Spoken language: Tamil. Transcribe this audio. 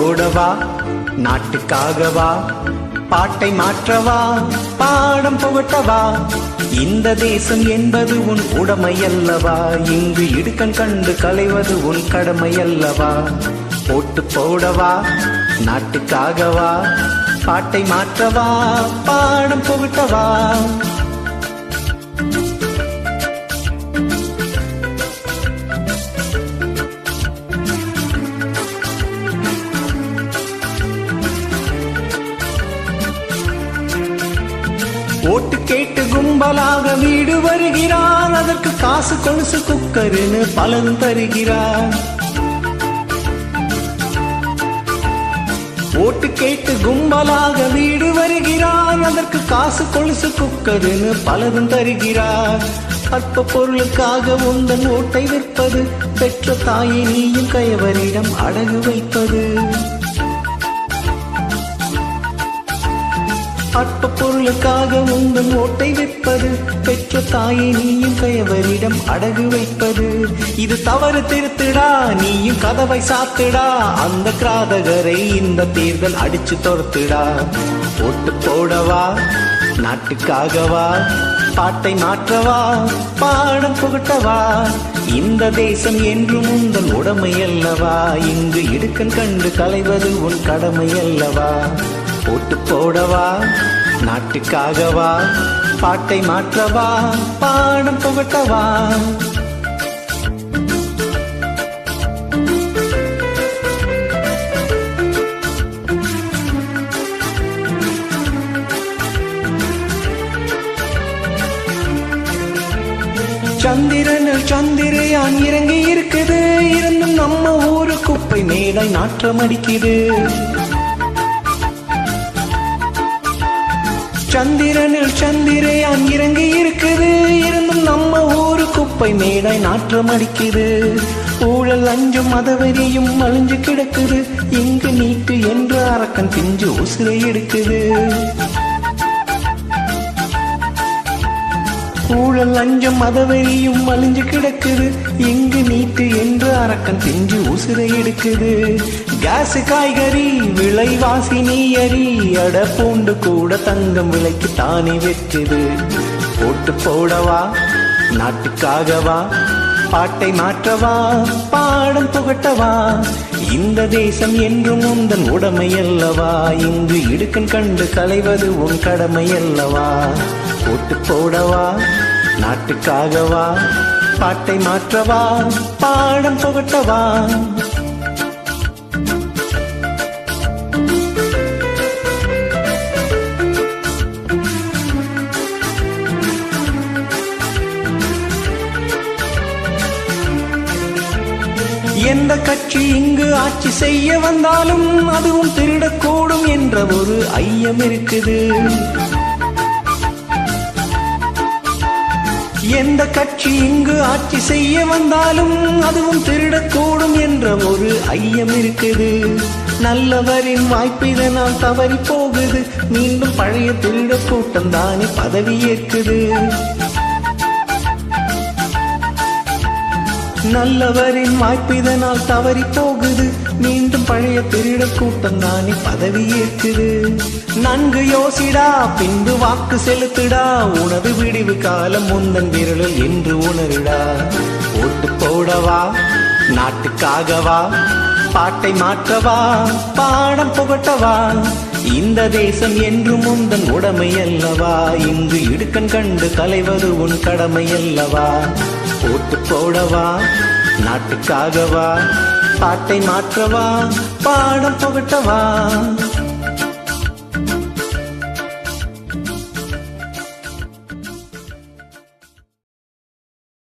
போடவா நாட்டுக்காகவா? பாட்டை மாற்றவா? பாடம் புகட்டவா? இந்த தேசம் என்பது உன் உடமையல்லவா? இங்கு இடுக்கண் கண்டு களைவது உன் கடமை அல்லவா போட்டு போடவா? நாட்டுக்காகவா? பாட்டை மாற்றவா? பாடம் புகட்டவா? கேட்டு கும்பலாக வீடு வருகிறார். அதற்கு காசு கொலுசு குக்கருன்னு பலன் தருகிறார். ஓட்டு கேட்டு கும்பலாக வீடு வருகிறார். அதற்கு காசு கொலுசு குக்கருன்னு பலரும் தருகிறார். அற்ப பொருளுக்காக உந்தன் ஓட்டை விற்பது பெற்ற தாயை நீயும் கயவரிடம் அடகு வைப்பது. அற்ப பொருளுக்காக உங்கள் ஓட்டை வைப்பது. பெற்ற தாயை நீயும் கயவரிடம் அடகு வைப்பது. இது தவறு திருத்துடா நீயும் கதவை சாத்துடா. அந்த கிராதகரை இந்த தேர்தல் அடிச்சு துரத்துடா. ஓட்டு போடவா நாட்டுக்காகவா பாட்டை மாற்றவா பாடம் புகட்டவா. இந்த தேசம் என்றும் உந்தன் உடமை அல்லவா இங்கு இடுக்கன் கண்டு களைவது உன் கடமை அல்லவா போட்டு போடவா? நாட்டுக்காகவா? பாட்டை மாற்றவா? பாடம் புகட்டவா? சந்திரனில் சந்திரயான் இறங்கி இருக்குது இருந்தும் நம்ம ஊரு குப்பை மேடை நாற்றம் அடிக்குது சந்திரனில் சந்திரயான் இறங்கி இருக்குது. இருந்தும் நம்ம ஊரு குப்பை மேடை நாற்றம் அடிக்குது. ஊழல் அஞ்சும் மதவெறியும் அழிஞ்சு கிடக்குது. இங்கு நீட்டு என்று அரக்கன் பிஞ்சு உசிரை எடுக்குது. ஊழல் லஞ்சம் மதவெறியும் அழிஞ்சு கிடக்குது. எங்கு நீட்டு என்று அரக்கன் செஞ்சு உசுரை எடுக்குது. கேஸ் காய்கறி விலைவாசி நீ அறி அட பூண்டு கூட தங்கம் விலைக்கு தானே வெற்றுது போட்டு போடவா நாட்டுக்காகவா பாட்டை மாற்றவா பாடம் புகட்டவா? இந்த தேசம் என்றும் உந்தன் உடமை அல்லவா? இங்கு இடுக்கன் கண்டு களைவது உன் கடமை அல்லவா? போட்டு போடவா பாட்டுக்காகவா? பாட்டை மாற்றவா? பாடம் புகட்டவா? எந்த கட்சி இங்கு ஆட்சி செய்ய வந்தாலும் அதுவும் திருடக்கூடும் என்ற ஒரு ஐயம் இருக்குது. எந்த கட்சி இங்கு ஆட்சி செய்ய வந்தாலும் அதுவும் திருடக்கூடும் என்ற ஒரு ஐயம் இருக்குது. நல்லவரின் வாய்ப்பு இதனால் தவறி போகுது. மீண்டும் பழைய திருட கூட்டம் தானே பதவி ஏற்குது. நல்லவரின் வாய்ப்பு இதனால் தவறி போகுது. மீண்டும் பழைய திருட கூட்டம் தானே பதவி ஏற்குது. நன்கு யோசிடா பின்பு வாக்கு செலுத்துடா. உனது விடிவு காலம் முந்தன் விரலில் என்று உணருடா. ஓட்டு போடவா நாட்டுக்காகவா பாட்டை மாற்றவா பாடம் புகட்டவா? இந்த தேசம் என்றும் உந்தன் உடமை அல்லவா இங்கு இடுக்கன் கண்டு தலைவது உன் கடமை அல்லவா ஓட்டு போடவா? நாட்டுக்காகவா? பாட்டை மாற்றவா? பாடம் புகட்டவா?